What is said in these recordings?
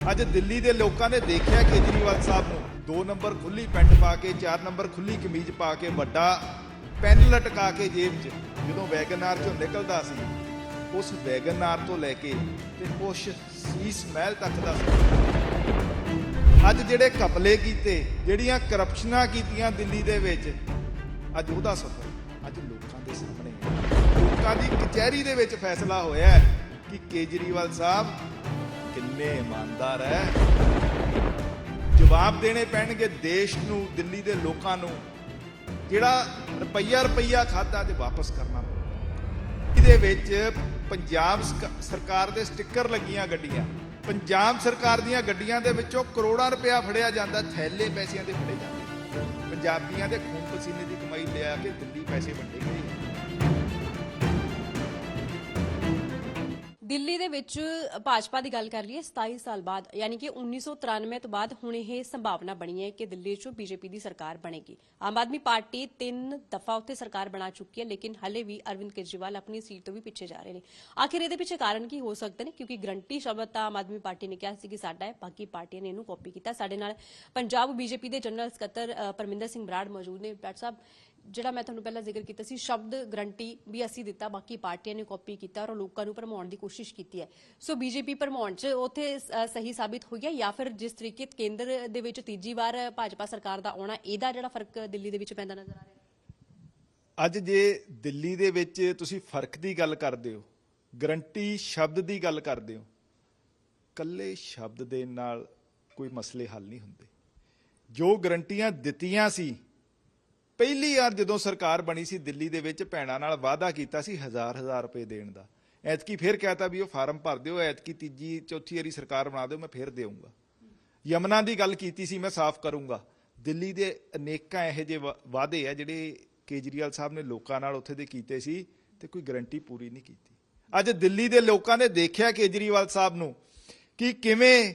ਅੱਜ ਦਿੱਲੀ ਦੇ ਲੋਕਾਂ ਨੇ ਦੇਖਿਆ ਕੇਜਰੀਵਾਲ ਸਾਹਿਬ ਨੂੰ। 2 ਨੰਬਰ ਖੁੱਲੀ ਪੈਂਟ ਪਾ ਕੇ 4 ਨੰਬਰ ਖੁੱਲੀ ਕਮੀਜ਼ ਪਾ ਕੇ, ਵੱਡਾ ਪੈਨ ਲਟਕਾ ਕੇ ਜੇਬ 'ਚ। ਜਦੋਂ ਵੈਗਨਾਰ 'ਚੋਂ ਨਿਕਲਦਾ ਸੀ, ਉਸ ਵੈਗਨਾਰ ਤੋਂ ਲੈ ਕੇ ਤੇ ਉਸ ਸੀਸ ਮਹਿਲ ਤੱਕ ਦਾ ਸਫ਼ਰ ਅੱਜ ਜਿਹੜੇ ਕਪਲੇ ਕੀਤੇ, ਜਿਹੜੀਆਂ ਕਰਪਸ਼ਨਾਂ ਕੀਤੀਆਂ ਦਿੱਲੀ ਦੇ ਵਿੱਚ, ਅੱਜ ਉਹਦਾ ਸਫ਼ਰ ਅੱਜ ਲੋਕਾਂ ਦੇ ਸਾਹਮਣੇ ਲੋਕਾਂ ਦੀ ਕਚਹਿਰੀ ਦੇ ਵਿੱਚ ਫੈਸਲਾ ਹੋਇਆ ਕਿ ਕੇਜਰੀਵਾਲ ਸਾਹਿਬ ਕਿੰਨੇ ਇਮਾਨਦਾਰ ਹੈ ਜਵਾਬ ਦੇਣੇ ਪੈਣਗੇ ਦੇਸ਼ ਨੂੰ, ਦਿੱਲੀ ਦੇ ਲੋਕਾਂ ਨੂੰ। ਜਿਹੜਾ ਰੁਪਈਆ ਰੁਪਈਆ ਖਾਦਾ ਤੇ ਵਾਪਸ ਕਰਨਾ। ਪਊਗਾ। ਇਹਦੇ ਵਿੱਚ ਪੰਜਾਬ ਸਕ- ਸਰਕਾਰ ਦੇ ਸਟicker ਲੱਗੀਆਂ ਗੱਡੀਆਂ। ਪੰਜਾਬ ਸਰਕਾਰ ਦੀਆਂ ਗੱਡੀਆਂ ਦੇ ਵਿੱਚੋਂ ਕਰੋੜਾਂ ਰੁਪਇਆ ਫੜਿਆ ਜਾਂਦਾ, ਥੈਲੇ ਪੈਸਿਆਂ ਦੇ ਫੜੇ ਜਾਂਦੇ। ਪੰਜਾਬੀਆਂ ਦੇ ਖੂਨ ਪਸੀਨੇ ਦੀ ਕਮਾਈ ਲਿਆ ਕੇ ਦਿੱਲੀ ਪੈਸੇ ਵੰਡੇ ਗਏ। ਦਿੱਲੀ ਦੇ ਵਿੱਚ ਭਾਜਪਾ ਦੀ ਗੱਲ ਕਰ ਲਈਏ 27 ਸਾਲ ਬਾਅਦ, ਯਾਨੀ ਕਿ 1993 ਤੋਂ ਬਾਅਦ ਹੁਣ ਇਹ ਸੰਭਾਵਨਾ ਬਣੀ ਹੈ ਕਿ ਦਿੱਲੀ 'ਚ ਬੀਜੇਪੀ ਦੀ ਸਰਕਾਰ ਬਣੇਗੀ। ਆਮ ਆਦਮੀ ਪਾਰਟੀ ਤਿੰਨ ਦਫਾ ਉੱਤੇ ਸਰਕਾਰ ਬਣਾ ਚੁੱਕੀ ਹੈ, ਲੇਕਿਨ ਹਲੇ ਵੀ ਅਰਵਿੰਦ ਕੇਜਰੀਵਾਲ ਆਪਣੀ ਸੀਟ ਤੋਂ ਵੀ ਪਿੱਛੇ ਜਾ ਰਹੇ ਨੇ। ਆਖਿਰ ਇਹਦੇ ਪਿੱਛੇ ਕਾਰਨ ਕੀ ਹੋ ਸਕਦੇ ਨੇ? ਕਿਉਂਕਿ ਗਰੰਟੀ ਸ਼ਬਦ ਤਾਂ ਆਮ ਆਦਮੀ ਪਾਰਟੀ ਨੇ ਕਿਹਾ ਸੀ ਕਿ ਸਾਡਾ ਹੈ, ਬਾਕੀ ਪਾਰਟੀਆਂ ਨੇ ਇਹਨੂੰ ਕਾਪੀ ਕੀਤਾ। ਸਾਡੇ ਨਾਲ ਪੰਜਾਬ ਬੀਜੇਪੀ ਦੇ ਜਨਰਲ ਸਕੱਤਰ ਪਰਮਿੰਦਰ ਸਿੰਘ ਬਰਾੜ ਮੌਜੂਦ ਨੇ। ਡਾਕਟਰ ਸਾਹਿਬ ਜਿਹੜਾ ਮੈਂ ਤੁਹਾਨੂੰ ਪਹਿਲਾਂ ਜ਼ਿਕਰ ਕੀਤਾ ਸੀ, ਸ਼ਬਦ ਗਰੰਟੀ ਵੀ ਅਸੀਂ ਦਿੱਤਾ, ਬਾਕੀ ਪਾਰਟੀਆਂ ਨੇ ਕਾਪੀ ਕੀਤਾ ਔਰ ਲੋਕਾਂ ਨੂੰ ਭਰਮਾਉਣ ਦੀ ਕੋਸ਼ਿਸ਼ ਕੀਤੀ ਹੈ। ਸੋ ਬੀਜੇਪੀ ਭਰਮਾਉਣ 'ਚ ਉੱਥੇ ਸਹੀ ਸਾਬਿਤ ਹੋਈ ਹੈ ਜਾਂ ਫਿਰ ਜਿਸ ਤਰੀਕੇ ਕੇਂਦਰ ਦੇ ਵਿੱਚ ਤੀਜੀ ਵਾਰ ਭਾਜਪਾ ਸਰਕਾਰ ਦਾ ਆਉਣਾ, ਇਹਦਾ ਜਿਹੜਾ ਫ਼ਰਕ ਦਿੱਲੀ ਦੇ ਵਿੱਚ ਪੈਂਦਾ ਨਜ਼ਰ ਆ ਰਿਹਾ ਅੱਜ ਜੇ ਦਿੱਲੀ ਦੇ ਵਿੱਚ ਤੁਸੀਂ ਫ਼ਰਕ ਦੀ ਗੱਲ ਕਰਦੇ ਹੋ, ਗਰੰਟੀ ਸ਼ਬਦ ਦੀ ਗੱਲ ਕਰਦੇ ਹੋ ਕੱਲੇ ਸ਼ਬਦ ਦੇ ਨਾਲ ਕੋਈ ਮਸਲੇ ਹੱਲ ਨਹੀਂ ਹੁੰਦੇ। ਜੋ ਗਰੰਟੀਆਂ ਦਿੱਤੀਆਂ ਸੀ ਪਹਿਲੀ ਵਾਰ ਜਦੋਂ ਸਰਕਾਰ ਬਣੀ ਸੀ, ਦਿੱਲੀ ਦੇ ਵਿੱਚ ਭੈਣਾਂ ਨਾਲ ਵਾਅਦਾ ਕੀਤਾ ਸੀ ਹਜ਼ਾਰ ਹਜ਼ਾਰ ਰੁਪਏ ਦੇਣ ਦਾ। ਐਤਕੀ ਫੇਰ ਕਹਤਾ ਵੀ ਉਹ ਫਾਰਮ ਭਰ ਦਿਓ, ਐਤਕੀ ਤੀਜੀ, ਚੌਥੀ ਵਾਰੀ ਸਰਕਾਰ ਬਣਾ ਦਿਓ, ਮੈਂ ਫਿਰ ਦੇਵਾਂਗਾ ਯਮਨਾ ਦੀ ਗੱਲ ਕੀਤੀ ਸੀ, ਮੈਂ ਸਾਫ਼ ਕਰੂੰਗਾ। ਦਿੱਲੀ ਦੇ ਅਨੇਕਾਂ ਇਹੋ ਜਿਹੇ ਵਾ- ਵਾਅਦੇ ਆ ਜਿਹੜੇ ਕੇਜਰੀਵਾਲ ਸਾਹਿਬ ਨੇ ਲੋਕਾਂ ਨਾਲ ਉੱਥੇ ਦੇ ਕੀਤੇ ਸੀ ਤੇ ਕੋਈ ਗਰੰਟੀ ਪੂਰੀ ਨਹੀਂ ਕੀਤੀ। ਅੱਜ ਦਿੱਲੀ ਦੇ ਲੋਕਾਂ ਨੇ ਦੇਖਿਆ ਕੇਜਰੀਵਾਲ ਸਾਹਿਬ ਨੂੰ ਕਿ ਕਿਵੇਂ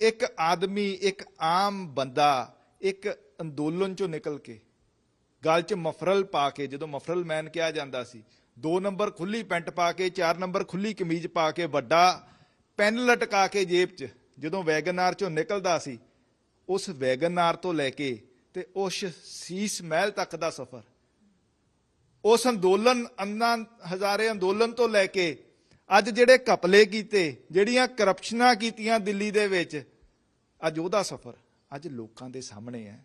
ਇੱਕ ਆਦਮੀ, ਇੱਕ ਆਮ ਬੰਦਾ ਇੱਕ ਅੰਦੋਲਨ ਚੋਂ ਨਿਕਲ ਕੇ ਗਲ 'ਚ ਮਫਰਲ ਪਾ ਕੇ, ਜਦੋਂ ਮਫਰਲ ਮੈਨ ਕਿਹਾ ਜਾਂਦਾ ਸੀ 2 ਨੰਬਰ ਖੁੱਲੀ ਪੈਂਟ ਪਾ ਕੇ 4 ਨੰਬਰ ਖੁੱਲੀ ਕਮੀਜ਼ ਪਾ ਕੇ, ਵੱਡਾ ਪੈਨ ਲਟਕਾ ਕੇ ਜੇਬ 'ਚ, ਜਦੋਂ ਵੈਗਨਾਰ 'ਚੋਂ ਨਿਕਲਦਾ ਸੀ, ਉਸ ਵੈਗਨਾਰ ਤੋਂ ਲੈ ਕੇ ਤੇ ਉਸ ਸੀਸ ਮਹਿਲ ਤੱਕ ਦਾ ਸਫ਼ਰ। ਉਸ ਅੰਦੋਲਨ, ਅੰਨਾ ਹਜ਼ਾਰੇ ਅੰਦੋਲਨ ਤੋਂ ਲੈ ਕੇ, ਅੱਜ ਜਿਹੜੇ ਕਪਲੇ ਕੀਤੇ, ਜਿਹੜੀਆਂ ਕਰਪਸ਼ਨਾਂ ਕੀਤੀਆਂ ਦਿੱਲੀ ਦੇ ਵਿੱਚ, ਅੱਜ ਉਹਦਾ ਸਫ਼ਰ, ਅੱਜ ਲੋਕਾਂ ਦੇ ਸਾਹਮਣੇ ਹੈ।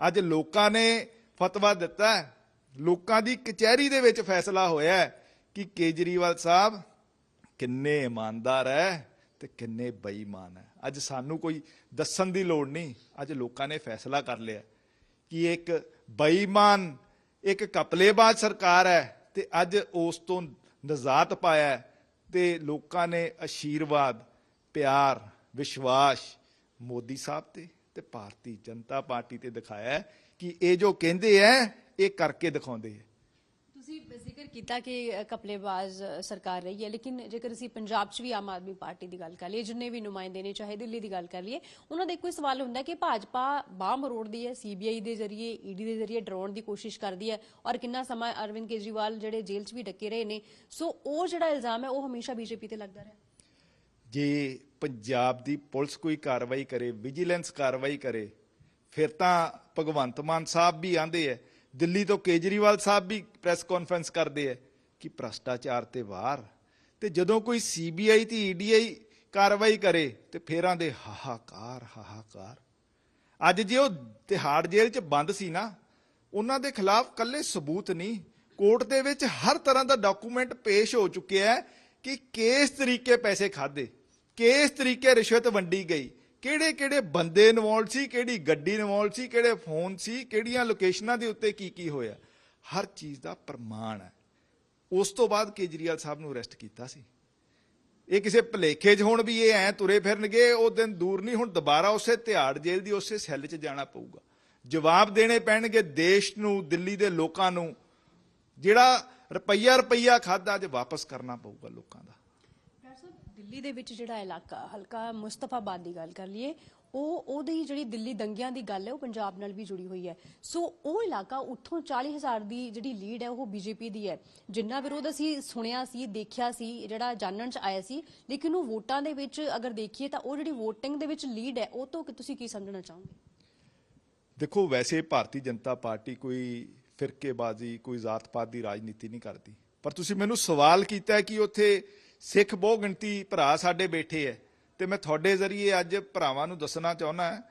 ਅੱਜ ਲੋਕਾਂ ਨੇ ਫਤਵਾ ਦਿੱਤਾ ਲੋਕਾਂ ਦੀ ਕਚਹਿਰੀ ਦੇ ਵਿੱਚ ਫੈਸਲਾ ਹੋਇਆ ਕਿ ਕੇਜਰੀਵਾਲ ਸਾਹਿਬ ਕਿੰਨੇ ਇਮਾਨਦਾਰ ਹੈ ਤੇ ਕਿੰਨੇ ਬੇਈਮਾਨ ਹੈ। ਅੱਜ ਸਾਨੂੰ ਕੋਈ ਦੱਸਣ ਦੀ ਲੋੜ ਨਹੀਂ। ਅੱਜ ਲੋਕਾਂ ਨੇ ਫੈਸਲਾ ਕਰ ਲਿਆ ਕਿ ਇੱਕ ਬੇਈਮਾਨ, ਇੱਕ ਕਪਲੇਬਾਜ਼ ਸਰਕਾਰ ਹੈ ਤੇ ਅੱਜ ਉਸ ਤੋਂ ਨਜ਼ਾਤ ਪਾਇਆ ਤੇ ਲੋਕਾਂ ਨੇ ਅਸ਼ੀਰਵਾਦ, ਪਿਆਰ, ਵਿਸ਼ਵਾਸ ਮੋਦੀ ਸਾਹਿਬ ਤੇ ਤੇ ਭਾਰਤੀ ਜਨਤਾ ਪਾਰਟੀ ਤੇ ਦਿਖਾਇਆ ਕਿ ਇਹ ਜੋ ਕਹਿੰਦੇ ਐ ਇਹ ਕਰਕੇ ਦਿਖਾਉਂਦੇ ਹੈ ਤੁਸੀਂ ਜ਼ਿਕਰ ਕੀਤਾ ਕਿ ਕਪਲੇਬਾਜ਼ ਸਰਕਾਰ ਰਹੀ ਹੈ ਲੇਕਿਨ ਜੇਕਰ ਅਸੀਂ ਪੰਜਾਬ 'ਚ ਵੀ ਆਮ ਆਦਮੀ ਪਾਰਟੀ ਦੀ ਗੱਲ ਕਰ ਲਈਏ ਜਿੰਨੇ ਵੀ ਨੁਮਾਇੰਦੇ ਨੇ ਚਾਹੇ ਦਿੱਲੀ ਦੀ ਗੱਲ ਕਰ ਲਈਏ ਉਹਨਾਂ ਦਾ ਇੱਕੋ ਹੀ ਸਵਾਲ ਹੁੰਦਾ ਕਿ ਭਾਜਪਾ ਬਾਹ ਮਰੋੜਦੀ ਹੈ ਸੀਬੀਆਈ ਦੇ ਜ਼ਰੀਏ ਈਡੀ ਦੇ ਜ਼ਰੀਏ ਡਰਾਉਣ ਦੀ ਕੋਸ਼ਿਸ਼ ਕਰਦੀ ਹੈ ਔਰ ਕਿੰਨਾ ਸਮਾਂ ਅਰਵਿੰਦ ਕੇਜਰੀਵਾਲ ਜਿਹੜੇ ਜੇਲ੍ਹ 'ਚ ਵੀ ਡੱਕੇ ਰਹੇ ਨੇ। ਸੋ ਉਹ ਜਿਹੜਾ ਇਲਜ਼ਾਮ ਹੈ ਉਹ ਹਮੇਸ਼ਾ ਬੀਜੇਪੀ ਤੇ ਲੱਗਦਾ ਰਿਹਾ। ਜੇ ਪੰਜਾਬ ਦੀ ਪੁਲਿਸ ਕੋਈ ਕਾਰਵਾਈ ਕਰੇ ਵਿਜੀਲੈਂਸ ਕਾਰਵਾਈ ਕਰੇ ਫਿਰ ਤਾਂ ਭਗਵੰਤ ਮਾਨ ਸਾਹਿਬ ਵੀ ਆਂਦੇ ਐ, ਦਿੱਲੀ ਤੋਂ ਕੇਜਰੀਵਾਲ ਸਾਹਿਬ ਵੀ ਪ੍ਰੈਸ ਕਾਨਫਰੰਸ ਕਰਦੇ ਐ ਕਿ ਭ੍ਰਸ਼ਟਾਚਾਰ ਤੇ ਵਾਰ। ਤੇ ਜਦੋਂ ਕੋਈ ਸੀਬੀਆਈ ਤੇ ਈਡੀਆਈ ਕਾਰਵਾਈ ਕਰੇ, ਤੇ ਫੇਰਾਂ ਦੇ ਹਾਹਾਕਾਰ ਹਾਹਾਕਾਰ। ਅੱਜ ਜੇ ਉਹ ਤਿਹਾੜ ਜੇਲ੍ਹ 'ਚ ਬੰਦ ਸੀ ਨਾ, ਉਹਨਾਂ ਦੇ ਖਿਲਾਫ ਕੱਲੇ ਸਬੂਤ ਨਹੀਂ, ਕੋਰਟ ਦੇ ਵਿੱਚ ਹਰ ਤਰ੍ਹਾਂ ਦਾ ਡਾਕੂਮੈਂਟ ਪੇਸ਼ ਹੋ ਚੁੱਕਿਆ ਹੈ ਕਿ ਕਿਸ ਤਰੀਕੇ ਪੈਸੇ ਖਾਦੇ ਕਿਸ ਤਰੀਕੇ ਰਿਸ਼ਵਤ ਵੰਡੀ ਗਈ ਕਿਹੜੇ ਕਿਹੜੇ ਬੰਦੇ ਇਨਵੋਲਡ ਸੀ, ਕਿਹੜੀ ਗੱਡੀ ਇਨਵੋਲਡ ਸੀ, ਕਿਹੜੇ ਫੋਨ ਸੀ, ਕਿਹੜੀਆਂ ਲੋਕੇਸ਼ਨਾਂ ਦੇ ਉੱਤੇ ਕੀ ਕੀ ਹੋਇਆ? ਹਰ ਚੀਜ਼ ਦਾ ਪ੍ਰਮਾਣ ਹੈ। ਉਸ ਤੋਂ ਬਾਅਦ ਕੇਜਰੀਵਾਲ ਸਾਹਿਬ ਨੂੰ ਅਰੈਸਟ ਕੀਤਾ ਸੀ। ਇਹ ਕਿਸੇ ਭਲੇਖੇ 'ਚ ਹੁਣ ਵੀ ਇਹ ਐ ਤੁਰੇ ਫਿਰਨਗੇ, ਉਹ ਦਿਨ ਦੂਰ ਨਹੀਂ, ਹੁਣ ਦੁਬਾਰਾ ਉਸੇ ਤਿਹਾੜ ਜੇਲ੍ਹ ਦੀ ਉਸੇ ਸੈੱਲ 'ਚ ਜਾਣਾ ਪਊਗਾ। ਜਵਾਬ ਦੇਣੇ ਪੈਣਗੇ ਦੇਸ਼ ਨੂੰ, ਦਿੱਲੀ ਦੇ ਲੋਕਾਂ ਨੂੰ। ਜਿਹੜਾ ਰੁਪਈਆ ਰੁਪਈਆ ਖਾਦਾ ਅੱਜ ਵਾਪਸ ਕਰਨਾ ਪਊਗਾ ਲੋਕਾਂ ਦਾ। ਦਿੱਲੀ ਦੇ ਵਿੱਚ ਜਿਹੜਾ ਇਲਾਕਾ, ਹਲਕਾ ਮੁਸਤਫਾਬਾਦ ਦੀ ਗੱਲ ਕਰ ਲਈਏ, ਉਹ, ਉਹਦੀ ਜਿਹੜੀ ਦਿੱਲੀ ਦੰਗਿਆਂ ਦੀ ਗੱਲ ਹੈ, ਉਹ ਪੰਜਾਬ ਨਾਲ ਵੀ ਜੁੜੀ ਹੋਈ ਹੈ। ਸੋ ਉਹ ਇਲਾਕਾ ਉੱਥੋਂ 40000 ਦੀ ਜਿਹੜੀ ਲੀਡ ਹੈ, ਉਹ ਬੀਜੇਪੀ ਦੀ ਹੈ। ਜਿੰਨਾ ਵਿਰੋਧ ਅਸੀਂ ਸੁਣਿਆ ਸੀ, ਦੇਖਿਆ ਸੀ, ਜਿਹੜਾ ਜਾਣਨ ਚ ਆਇਆ ਸੀ, ਲੇਕਿਨ ਉਹ ਵੋਟਾਂ ਦੇ ਵਿੱਚ ਅਗਰ ਦੇਖੀਏ ਤਾਂ ਉਹ ਜਿਹੜੀ VOTING ਦੇ ਵਿੱਚ ਲੀਡ ਹੈ, ਉਹ ਤੋਂ ਤੁਸੀਂ ਕੀ ਸਮਝਣਾ ਚਾਹੋਗੇ? ਦੇਖੋ, ਵੈਸੇ ਭਾਰਤੀ ਜਨਤਾ ਪਾਰਟੀ ਕੋਈ ਫਿਰਕੇਬਾਜ਼ੀ, ਕੋਈ ਜ਼ਾਤ-ਪਾਤ ਦੀ ਰਾਜਨੀਤੀ ਨਹੀਂ ਕਰਦੀ। ਪਰ ਤੁਸੀਂ ਮੈਨੂੰ ਸਵਾਲ ਕੀਤਾ ਕਿ ਉੱਥੇ ਸਿੱਖ ਬਹੁ ਗਿਣਤੀ ਭਰਾ ਸਾਡੇ ਬੈਠੇ ਐ, ਤੇ ਮੈਂ ਤੁਹਾਡੇ ਜ਼ਰੀਏ ਅੱਜ ਭਰਾਵਾਂ ਨੂੰ ਦੱਸਣਾ ਚਾਹੁੰਦਾ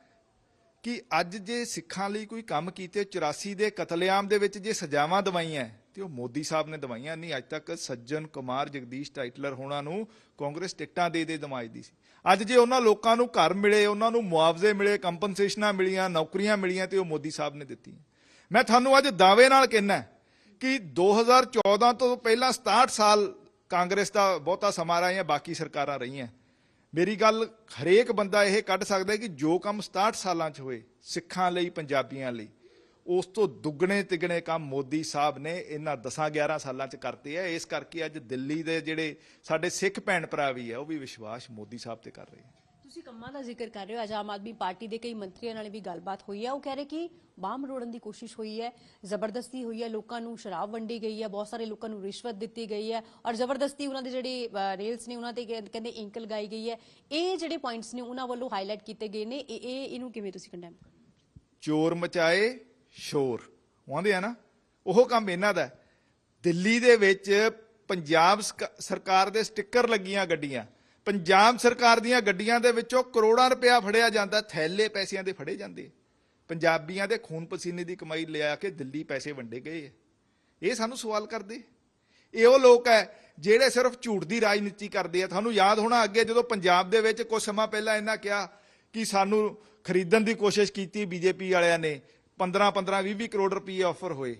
ਕਿ ਅੱਜ ਜੇ ਸਿੱਖਾਂ ਲਈ ਕੋਈ ਕੰਮ ਕੀਤੇ 84 ਦੇ ਕਤਲੇਆਮ ਦੇ ਵਿੱਚ ਜੇ ਸਜ਼ਾਵਾਂ ਦਵਾਈਆਂ ਤੇ ਉਹ ਮੋਦੀ ਸਾਹਿਬ ਨੇ ਦਵਾਈਆਂ ਨਹੀਂ, ਅੱਜ ਤੱਕ ਸੱਜਣ ਕੁਮਾਰ ਜਗਦੀਸ਼ ਟਾਈਟਲਰ ਹੋਣਾ ਨੂੰ ਕਾਂਗਰਸ ਟਿਕਟਾਂ ਦੇ ਦੇ ਦਮਾਈਦੀ ਸੀ। ਅੱਜ ਜੇ ਉਹਨਾਂ ਲੋਕਾਂ ਨੂੰ ਘਰ ਮਿਲੇ, ਉਹਨਾਂ ਨੂੰ ਮੁਆਵਜ਼ੇ ਮਿਲੇ, ਕੰਪਨਸੇਸ਼ਨਾਂ ਮਿਲੀਆਂ, ਨੌਕਰੀਆਂ ਮਿਲੀਆਂ ਤੇ ਉਹ ਮੋਦੀ ਸਾਹਿਬ ਨੇ ਦਿੱਤੀਆਂ। ਮੈਂ ਤੁਹਾਨੂੰ ਅੱਜ ਦਾਅਵੇ ਨਾਲ ਕਹਿਣਾ ਕਿ 2014 ਤੋਂ ਪਹਿਲਾਂ 67 ਸਾਲ ਕਾਂਗਰਸ ਦਾ ਬਹੁਤਾ ਸਮਾਂ ਰਹੀਆਂ ਬਾਕੀ ਸਰਕਾਰਾਂ ਰਹੀਆਂ। ਮੇਰੀ ਗੱਲ, ਹਰੇਕ ਬੰਦਾ ਇਹ ਕੱਢ ਸਕਦਾ ਕਿ ਜੋ ਕੰਮ 67 ਸਾਲਾਂ 'ਚ ਹੋਏ, ਸਿੱਖਾਂ ਲਈ, ਪੰਜਾਬੀਆਂ ਲਈ, ਉਸ ਤੋਂ ਦੁੱਗਣੇ ਤਿਗਣੇ ਕੰਮ ਮੋਦੀ ਸਾਹਿਬ ਨੇ ਇਹਨਾਂ 10 11 ਸਾਲਾਂ 'ਚ ਕਰਤੇ ਆ। ਇਸ ਕਰਕੇ ਅੱਜ ਦਿੱਲੀ ਦੇ ਜਿਹੜੇ ਸਾਡੇ ਸਿੱਖ ਭੈਣ ਭਰਾ ਵੀ ਆ, ਉਹ ਵੀ ਵਿਸ਼ਵਾਸ ਮੋਦੀ ਸਾਹਿਬ ਤੇ ਕਰ ਰਹੇ ਆ। ਤੁਸੀਂ ਕੰਮਾਂ ਦਾ ਜ਼ਿਕਰ ਕਰ ਰਹੇ ਹੋ। ਅੱਜ ਆਮ ਆਦਮੀ ਪਾਰਟੀ ਦੇ ਕਈ ਮੰਤਰੀਆਂ ਨਾਲ ਵੀ ਗੱਲਬਾਤ ਹੋਈ ਹੈ ਉਹ ਕਹਿ ਰਹੇ ਕਿ ਬਾਮ ਰੋੜਨ ਦੀ ਕੋਸ਼ਿਸ਼ ਹੋਈ ਹੈ, ਜ਼ਬਰਦਸਤੀ ਹੋਈ ਹੈ, ਲੋਕਾਂ ਨੂੰ ਸ਼ਰਾਬ ਵੰਡੀ ਗਈ ਹੈ, ਬਹੁਤ ਸਾਰੇ ਲੋਕਾਂ ਨੂੰ ਰਿਸ਼ਵਤ ਦਿੱਤੀ ਗਈ ਹੈ ਔਰ ਜ਼ਬਰਦਸਤੀ ਉਹਨਾਂ ਦੇ ਜਿਹੜੇ ਰੇਲਸ ਨੇ ਉਹਨਾਂ ਤੇ ਕਹਿੰਦੇ ਇੰਕ ਲਗਾਈ ਗਈ ਹੈ। ਇਹ ਜਿਹੜੇ ਪੁਆਇੰਟਸ ਨੇ ਉਹਨਾਂ ਵੱਲੋਂ ਹਾਈਲਾਈਟ ਕੀਤੇ ਗਏ ਨੇ। ਇਹ ਇਹਨੂੰ ਕਿਵੇਂ ਤੁਸੀਂ ਕੰਡੈਮ ਚੋਰ ਮਚਾਏ, ਸ਼ੋਰ। ਉਹ ਆ ਨਾ? ਉਹ ਕੰਮ ਇਹਨਾਂ ਦਾ ਦਿੱਲੀ ਦੇ ਵਿੱਚ ਪੰਜਾਬ ਸਕ- ਸਰਕਾਰ ਦੇ ਸਟicker ਲੱਗੀਆਂ ਗੱਡੀਆਂ। ਪੰਜਾਬ ਸਰਕਾਰ ਦੀਆਂ ਗੱਡੀਆਂ ਦੇ ਵਿੱਚੋਂ ਕਰੋੜਾਂ ਰੁਪਇਆ ਫੜਿਆ ਜਾਂਦਾ, ਥੈਲੇ ਪੈਸਿਆਂ ਦੇ ਫੜੇ ਜਾਂਦੇ। ਪੰਜਾਬੀਆਂ ਦੇ ਖੂਨ ਪਸੀਨੇ ਦੀ ਕਮਾਈ ਲਿਆ ਕੇ ਦਿੱਲੀ ਪੈਸੇ ਵੰਡੇ ਗਏ ਹੈ। ਇਹ ਸਾਨੂੰ ਸਵਾਲ ਕਰਦੇ। ਇਹ ਉਹ ਲੋਕ ਹੈ ਜਿਹੜੇ ਸਿਰਫ ਝੂਠ ਦੀ ਰਾਜਨੀਤੀ ਕਰਦੇ ਆ। ਤੁਹਾਨੂੰ ਯਾਦ ਹੋਣਾ ਅੱਗੇ ਜਦੋਂ ਪੰਜਾਬ ਦੇ ਵਿੱਚ ਕੁਝ ਸਮਾਂ ਪਹਿਲਾਂ ਇਹਨਾਂ ਕਿਹਾ ਕਿ ਸਾਨੂੰ ਖਰੀਦਣ ਦੀ ਕੋਸ਼ਿਸ਼ ਕੀਤੀ ਬੀਜੇਪੀ ਵਾਲਿਆਂ ਨੇ 15 15 20 20 ਕਰੋੜ ਰੁਪਏ ਆਫਰ ਹੋਏ।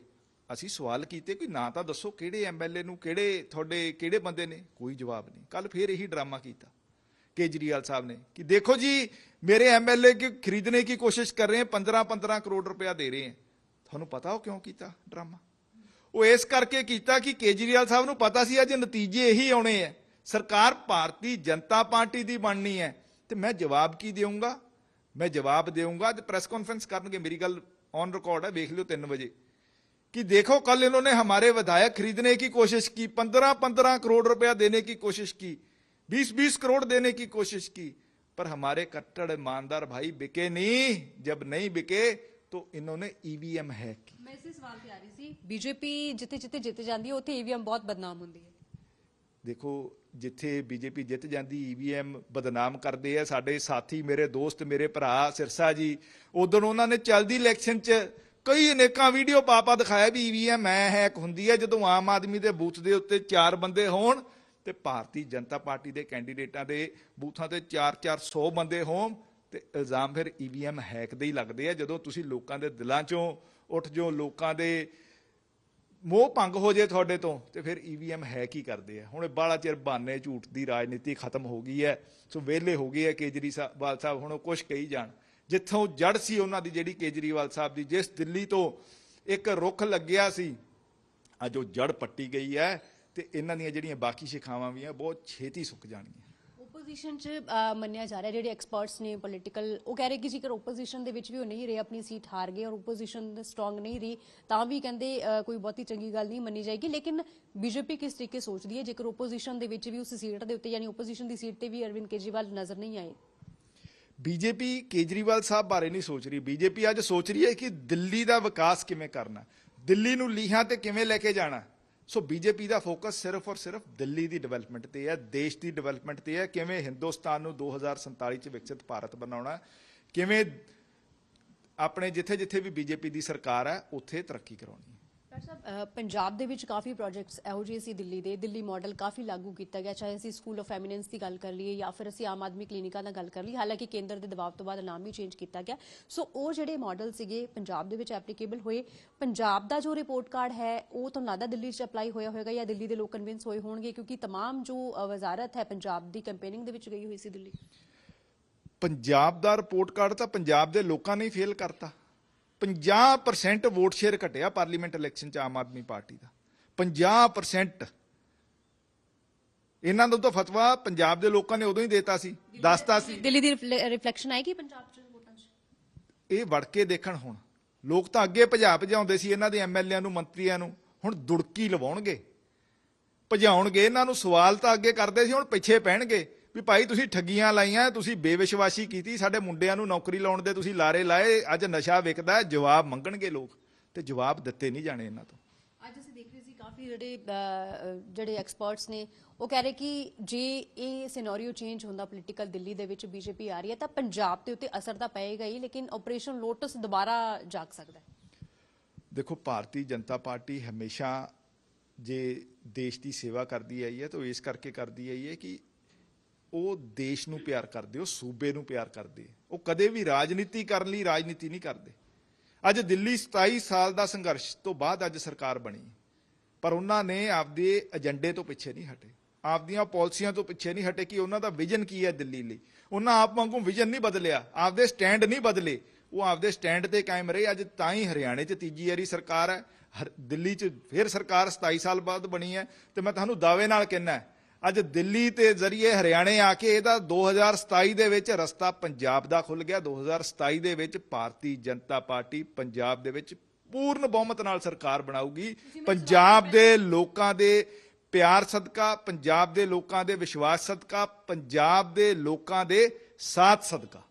ਅਸੀਂ ਸਵਾਲ ਕੀਤੇ ਕਿ ਨਾ ਤਾਂ ਦੱਸੋ ਕਿਹੜੇ ਐਮਐਲਏ ਨੂੰ ਕਿਹੜੇ ਤੁਹਾਡੇ ਕਿਹੜੇ ਬੰਦੇ ਨੇ ਕੋਈ ਜਵਾਬ ਨਹੀਂ ਕੱਲ ਫੇਰ ਇਹੀ ਡਰਾਮਾ ਕੀਤਾ ਕੇਜਰੀਵਾਲ ਸਾਹਿਬ ਨੇ ਕਿ ਦੇਖੋ ਜੀ ਮੇਰੇ ਐਮਐਲਏ ਕੀ ਖਰੀਦਣੇ की कोशिश कर रहे हैं 15 15 ਕਰੋੜ ਰੁਪਇਆ ਦੇ ਰਹੇ हैं ਤੁਹਾਨੂੰ ਪਤਾ ਉਹ ਕਿਉਂ ਕੀਤਾ ਡਰਾਮਾ ਉਹ ਇਸ ਕਰਕੇ ਕੀਤਾ ਕਿ ਕੇਜਰੀਵਾਲ ਸਾਹਿਬ ਨੂੰ ਪਤਾ ਸੀ ਅੱਜ ਨਤੀਜੇ ਇਹੀ ਆਉਣੇ ਐ ਸਰਕਾਰ ਭਾਰਤੀ ਜਨਤਾ ਪਾਰਟੀ ਦੀ ਬਣਨੀ ਹੈ ਤੇ ਮੈਂ ਜਵਾਬ ਕੀ ਦੇਵਾਂਗਾ ਮੈਂ ਜਵਾਬ ਦੇਵਾਂਗਾ ਤੇ ਪ੍ਰੈਸ ਕਾਨਫਰੰਸ ਕਰਨਗੇ ਮੇਰੀ ਗੱਲ ਔਨ ਰਿਕਾਰਡ ਹੈ ਵੇਖ ਲਿਓ 3 ਵਜੇ कि देखो कल इन्होंने हमारे विधायक खरीदने की कोशिश की पंद्रह पंद्रह करोड़ रुपया देने की कोशिश की बीस बीस करोड़ देने की कोशिश की पर हमारे कट्टर ईमानदार भाई बिके नहीं जब नहीं बिके तो इन्होंने ईवीएम हैक की ਮੈਂ ਇਸੇ ਸਵਾਲ ਤੇ ਆ ਰਹੀ ਸੀ ਬੀਜੇਪੀ ਜਿੱਥੇ ਜਿੱਥੇ ਜਿੱਤ ਜਾਂਦੀ ਹੈ ਉੱਥੇ ਈਵੀਐਮ ਬਹੁਤ ਬਦਨਾਮ ਹੁੰਦੀ ਹੈ ਦੇਖੋ ਜਿੱਥੇ ਬੀਜੇਪੀ ਜਿੱਤ ਜਾਂਦੀ ਈਵੀਐਮ ਬਦਨਾਮ ਕਰਦੇ ਆ ਸਾਡੇ ਸਾਥੀ ਮੇਰੇ ਦੋਸਤ ਮੇਰੇ ਭਰਾ ਸਿਰਸਾ ਜੀ ਉਦੋਂ ਉਹਨਾਂ ਨੇ ਚਲਦੀ ਇਲੈਕਸ਼ਨ 'ਚ ਕਈ ਅਨੇਕਾਂ ਵੀਡੀਓ ਪਾਪਾ ਦਿਖਾਇਆ ਵੀ ਈਵੀਐਮ ਐ ਹੈਕ ਹੁੰਦੀ ਹੈ ਜਦੋਂ ਆਮ ਆਦਮੀ ਦੇ ਬੂਥ ਦੇ ਉੱਤੇ ਚਾਰ ਬੰਦੇ ਹੋਣ ਤੇ ਭਾਰਤੀ ਜਨਤਾ ਪਾਰਟੀ ਦੇ ਕੈਂਡੀਡੇਟਾਂ ਦੇ ਬੂਥਾਂ ਤੇ 4-400 ਬੰਦੇ ਹੋਣ ਤੇ ਇਲਜ਼ਾਮ ਫਿਰ ਈਵੀਐਮ ਹੈਕ ਦੇ ਹੀ ਲੱਗਦੇ ਆ। ਜਦੋਂ ਤੁਸੀਂ ਲੋਕਾਂ ਦੇ ਦਿਲਾਂ 'ਚੋਂ ਉੱਠ ਜੋ ਲੋਕਾਂ ਦੇ ਮੋਹ ਭੰਗ ਹੋ ਜੇ ਤੁਹਾਡੇ ਤੋਂ, ਤੇ ਫਿਰ ਈਵੀਐਮ ਹੈਕ ਹੀ ਕਰਦੇ ਆ। ਹੁਣ ਬਾਲਾ ਚਿਰ ਬਹਾਨੇ ਝੂਠ ਦੀ ਰਾਜਨੀਤੀ ਖਤਮ ਹੋ ਗਈ ਹੈ। ਸੋ ਵਿਹਲੇ ਹੋ ਗਏ ਆ ਕੇਜਰੀਵਾਲ ਸਾਹਿਬ, ਹੁਣ ਉਹ ਕੁਝ ਕਹੀ ਜਾਣ। ਜਿੱਥੋਂ ਜੜ ਸੀ ਉਹਨਾਂ ਦੀ ਜਿਹੜੀ ਕੇਜਰੀਵਾਲ ਸਾਹਿਬ ਦੀ, ਜਿਸ ਦਿੱਲੀ ਤੋਂ ਇੱਕ ਰੁੱਖ ਲੱਗਿਆ ਸੀ, ਅੱਜ ਉਹ ਜੜ ਪੱਟੀ ਗਈ ਹੈ ਤੇ ਇਹਨਾਂ ਦੀਆਂ ਜਿਹੜੀਆਂ ਬਾਕੀ ਸ਼ਿਖਾਵਾਂ ਵੀ ਆ, ਬਹੁਤ ਛੇਤੀ ਸੁੱਕ ਜਾਣਗੀਆਂ। ਓਪੋਜੀਸ਼ਨ ਚ ਮੰਨਿਆ ਜਾ ਰਿਹਾ, ਜਿਹੜੇ ਐਕਸਪਰਟਸ ਨੇ ਪੋਲੀਟੀਕਲ ਉਹ ਕਹਿ ਰਹੇ ਕਿ ਜੇਕਰ ਓਪੋਜੀਸ਼ਨ ਦੇ ਵਿੱਚ ਵੀ ਉਹ ਨਹੀਂ ਰਹੇ, ਆਪਣੀ ਸੀਟ ਹਾਰ ਗਏ ਔਰ ਓਪੋਜੀਸ਼ਨ ਸਟਰੋਂਗ ਨਹੀਂ ਰਹੀ, ਤਾਂ ਵੀ ਕਹਿੰਦੇ ਕੋਈ ਬਹੁਤੀ ਚੰਗੀ ਗੱਲ ਨਹੀਂ ਮੰਨੀ ਜਾਏਗੀ। ਲੇਕਿਨ ਬੀਜੇਪੀ ਕਿਸ ਤਰੀਕੇ ਸੋਚਦੀ ਹੈ, ਜੇਕਰ ਓਪੋਜੀਸ਼ਨ ਦੇ ਵਿੱਚ ਵੀ ਉਸ ਸੀਟ ਦੇ ਉੱਤੇ, ਯਾਨੀ ਓਪੋਜੀਸ਼ਨ ਦੀ ਸੀਟ ਤੇ ਵੀ ਅਰਵਿੰਦ ਕੇਜਰੀਵਾਲ ਨਜ਼ਰ ਨਹੀਂ ਆਏ? ਬੀਜੇਪੀ ਕੇਜਰੀਵਾਲ ਸਾਹਿਬ ਬਾਰੇ ਨਹੀਂ ਸੋਚ ਰਹੀ। ਬੀਜੇਪੀ ਅੱਜ ਸੋਚ ਰਹੀ ਹੈ ਕਿ ਦਿੱਲੀ ਦਾ ਵਿਕਾਸ ਕਿਵੇਂ ਕਰਨਾ। ਦਿੱਲੀ ਨੂੰ ਲੀਹਾਂ ਤੇ ਕਿਵੇਂ ਲੈ ਕੇ ਜਾਣਾ। ਸੋ ਬੀਜੇਪੀ ਦਾ ਫੋਕਸ ਸਿਰਫ ਔਰ ਸਿਰਫ ਦਿੱਲੀ ਦੀ ਡਿਵੈਲਪਮੈਂਟ ਤੇ ਹੈ, ਦੇਸ਼ ਦੀ ਡਿਵੈਲਪਮੈਂਟ ਤੇ ਹੈ। ਕਿਵੇਂ ਹਿੰਦੁਸਤਾਨ ਨੂੰ 2047 ਚ ਵਿਕਸਿਤ ਭਾਰਤ ਬਣਾਉਣਾ। ਕਿਵੇਂ ਆਪਣੇ ਜਿੱਥੇ ਜਿੱਥੇ ਵੀ ਬੀਜੇਪੀ ਦੀ ਸਰਕਾਰ ਹੈ, ਉੱਥੇ ਤਰੱਕੀ ਕਰਾਉਣੀ ਡਾਕਟਰ ਸਾਹਿਬ ਅਹ, ਪੰਜਾਬ ਦੇ ਵਿੱਚ ਕਾਫੀ ਪ੍ਰੋਜੈਕਟਸ ਇਹੋ ਜਿਹੇ ਸੀ ਦਿੱਲੀ ਦੇ ਦਿੱਲੀ ਮਾਡਲ ਕਾਫੀ ਲਾਗੂ ਕੀਤਾ ਗਿਆ ਚਾਹੇ ਅਸੀਂ ਸਕੂਲ ਆਫ ਐਮੀਨੈਂਸ ਦੀ ਗੱਲ ਕਰ ਲਈਏ ਜਾਂ ਫਿਰ ਅਸੀਂ ਆਮ ਆਦਮੀ ਕਲੀਨਿਕਾਂ ਦਾ ਗੱਲ ਕਰ ਲਈ ਹਾਲਾਂਕਿ ਕੇਂਦਰ ਦੇ ਦਬਾਅ ਤੋਂ ਬਾਅਦ ਨਾਮ ਵੀ ਚੇਂਜ ਕੀਤਾ ਗਿਆ ਸੋ ਉਹ ਜਿਹੜੇ ਮਾਡਲ ਸੀਗੇ ਪੰਜਾਬ ਦੇ ਵਿੱਚ ਐਪਲੀਕੇਬਲ ਹੋਏ ਪੰਜਾਬ ਦਾ ਜੋ ਰਿਪੋਰਟ ਕਾਰਡ ਹੈ ਉਹ ਤੁਹਾਨੂੰ ਲੱਗਦਾ ਦਿੱਲੀ 'ਚ ਅਪਲਾਈ ਹੋਇਆ ਹੋਵੇਗਾ ਜਾਂ ਦਿੱਲੀ ਦੇ ਲੋਕ ਕਨਵਿੰਸ ਹੋਏ ਹੋਣਗੇ ਕਿਉਂਕਿ तमाम ਜੋ ਅਹ, ਵਜ਼ਾਰਤ ਹੈ ਪੰਜਾਬ ਦੀ ਕੈਂਪੇਨਿੰਗ ਦੇ ਵਿੱਚ ਗਈ ਹੋਈ ਸੀ ਦਿੱਲੀ ਪੰਜਾਬ ਦਾ ਰਿਪੋਰਟ ਕਾਰਡ ਤਾਂ ਪੰਜਾਬ ਦੇ ਲੋਕਾਂ ਨੇ ਹੀ ਫੇਲ ਕਰਤਾ 50% ਵੋਟ ਸ਼ੇਅਰ ਘਟਿਆ ਪਾਰਲੀਮੈਂਟ ਇਲੈਕਸ਼ਨ ਚ ਆਮ ਆਦਮੀ ਪਾਰਟੀ ਦਾ। 50% ਇਹਨਾਂ ਨੂੰ ਤਾਂ ਫਤਵਾ ਪੰਜਾਬ ਦੇ ਲੋਕਾਂ ਨੇ ਉਦੋਂ ਹੀ ਦੇਤਾ ਸੀ ਦੱਸਤਾ ਸੀ। ਦਿੱਲੀ ਦੀ ਰਿਫਲੈਕਸ਼ਨ ਆਏਗੀ ਪੰਜਾਬ ਚ ਵੋਟਾਂ ਚ? ਇਹ ਵੜ ਕੇ ਦੇਖਣ ਹੁਣ। ਲੋਕ ਤਾਂ ਅੱਗੇ ਭਜਾ ਭਜਾਉਂਦੇ ਸੀ ਇਹਨਾਂ ਦੇ ਐਮਐਲਏਆਂ ਨੂੰ ਮੰਤਰੀਆਂ ਨੂੰ। ਹੁਣ ਦੁੜਕੀ ਲਵਾਉਣਗੇ। ਭਜਾਉਣਗੇ ਇਹਨਾਂ ਨੂੰ ਸਵਾਲ ਤਾਂ ਅੱਗੇ ਕਰਦੇ ਸੀ ਹੁਣ ਪਿੱਛੇ ਪੈਣਗੇ। ਵੀ ਭਾਈ ਤੁਸੀਂ ਠੱਗੀਆਂ ਲਾਈਆਂ ਤੁਸੀਂ ਬੇਵਿਸ਼ਵਾਸੀ ਕੀਤੀ ਸਾਡੇ ਮੁੰਡਿਆਂ ਨੂੰ ਨੌਕਰੀ ਲਾਉਣ ਦੇ ਤੁਸੀਂ ਲਾਰੇ ਲਾਏ ਅੱਜ ਨਸ਼ਾ ਵਿਕਦਾ ਹੈ, ਜਵਾਬ ਮੰਗਣਗੇ ਲੋਕ। ਤੇ ਜਵਾਬ ਦਿੱਤੇ ਨਹੀਂ ਜਾਣੇ ਇਹਨਾਂ ਤੋਂ। ਅੱਜ ਅਸੀਂ ਦੇਖ ਰਹੇ ਸੀ ਕਾਫੀ ਜਿਹੜੇ ਜਿਹੜੇ ਐਕਸਪਰਟਸ ਨੇ ਉਹ ਕਹਿ ਰਹੇ ਕਿ ਜੇ ਇਹ ਸਿਨੈਰੀਓ ਚੇਂਜ ਹੁੰਦਾ ਪੋਲੀਟੀਕਲ ਦਿੱਲੀ ਦੇ ਵਿੱਚ ਬੀਜੇਪੀ ਆ ਰਹੀ ਹੈ ਤਾਂ ਪੰਜਾਬ ਦੇ ਉੱਤੇ ਅਸਰ ਤਾਂ ਪਏਗਾ ਹੀ ਲੇਕਿਨ ਆਪਰੇਸ਼ਨ ਲੋਟਸ ਦੁਬਾਰਾ ਜਾਗ ਸਕਦਾ ਹੈ। ਦੇਖੋ ਭਾਰਤੀ ਜਨਤਾ ਪਾਰਟੀ ਹਮੇਸ਼ਾ ਜੇ ਦੇਸ਼ ਦੀ ਸੇਵਾ ਕਰਦੀ ਆਈ ਹੈ ਤਾਂ ਇਸ ਕਰਕੇ ਕਰਦੀ ਆਈ ਹੈ ਕਿ ਉਹ ਦੇਸ਼ ਨੂੰ ਪਿਆਰ ਕਰਦੇ, ਉਹ ਸੂਬੇ ਨੂੰ ਪਿਆਰ ਕਰਦੇ। ਉਹ ਕਦੇ ਵੀ ਰਾਜਨੀਤੀ ਕਰਨ ਲਈ ਰਾਜਨੀਤੀ ਨਹੀਂ ਕਰਦੇ। ਅੱਜ ਦਿੱਲੀ 27 ਸਾਲ ਦਾ ਸੰਘਰਸ਼ ਤੋਂ ਬਾਅਦ ਅੱਜ ਸਰਕਾਰ ਬਣੀ। ਪਰ ਉਹਨਾਂ ਨੇ ਆਪਦੇ ਏਜੰਡੇ ਤੋਂ ਪਿੱਛੇ ਨਹੀਂ ਹਟੇ। ਆਪਦੀਆਂ ਪਾਲਿਸੀਆਂ ਤੋਂ ਪਿੱਛੇ ਨਹੀਂ ਹਟੇ ਕਿ ਉਹਨਾਂ ਦਾ ਵਿਜ਼ਨ ਕੀ ਹੈ ਦਿੱਲੀ ਲਈ। ਉਹਨਾਂ ਆਪ ਵਾਂਗੂ ਵਿਜ਼ਨ ਨਹੀਂ ਬਦਲਿਆ, ਆਪਦੇ ਸਟੈਂਡ ਨਹੀਂ ਬਦਲੇ। ਉਹ ਆਪਦੇ ਸਟੈਂਡ ਤੇ ਕਾਇਮ ਰਹੇ, ਅੱਜ ਤਾਂ ਹੀ ਹਰਿਆਣੇ 'ਚ ਤੀਜੀ ਵਾਰੀ ਸਰਕਾਰ ਹੈ। ਹਰ- ਦਿੱਲੀ 'ਚ ਫਿਰ ਸਰਕਾਰ 27 ਸਾਲ ਬਾਅਦ ਬਣੀ ਹੈ। ਤੇ ਮੈਂ ਤੁਹਾਨੂੰ ਦਾਅਵੇ ਨਾਲ ਕਹਿਣਾ ਅੱਜ ਦਿੱਲੀ ਤੇ ਜ਼ਰੀਏ ਹਰਿਆਣੇ ਆ ਕੇ ਇਹਦਾ 2027 ਦੇ ਵਿੱਚ ਰਸਤਾ ਪੰਜਾਬ ਦਾ ਖੁੱਲ ਗਿਆ। 2027 ਦੇ ਵਿੱਚ ਭਾਰਤੀ ਜਨਤਾ ਪਾਰਟੀ ਪੰਜਾਬ ਦੇ ਵਿੱਚ ਪੂਰਨ ਬਹੁਮਤ ਨਾਲ ਸਰਕਾਰ ਬਣਾਊਗੀ। ਪੰਜਾਬ ਦੇ ਲੋਕਾਂ ਦੇ ਪਿਆਰ ਸਦਕਾ ਪੰਜਾਬ ਦੇ ਲੋਕਾਂ ਦੇ ਵਿਸ਼ਵਾਸ ਸਦਕਾ ਪੰਜਾਬ ਦੇ ਲੋਕਾਂ ਦੇ ਸਾਥ ਸਦਕਾ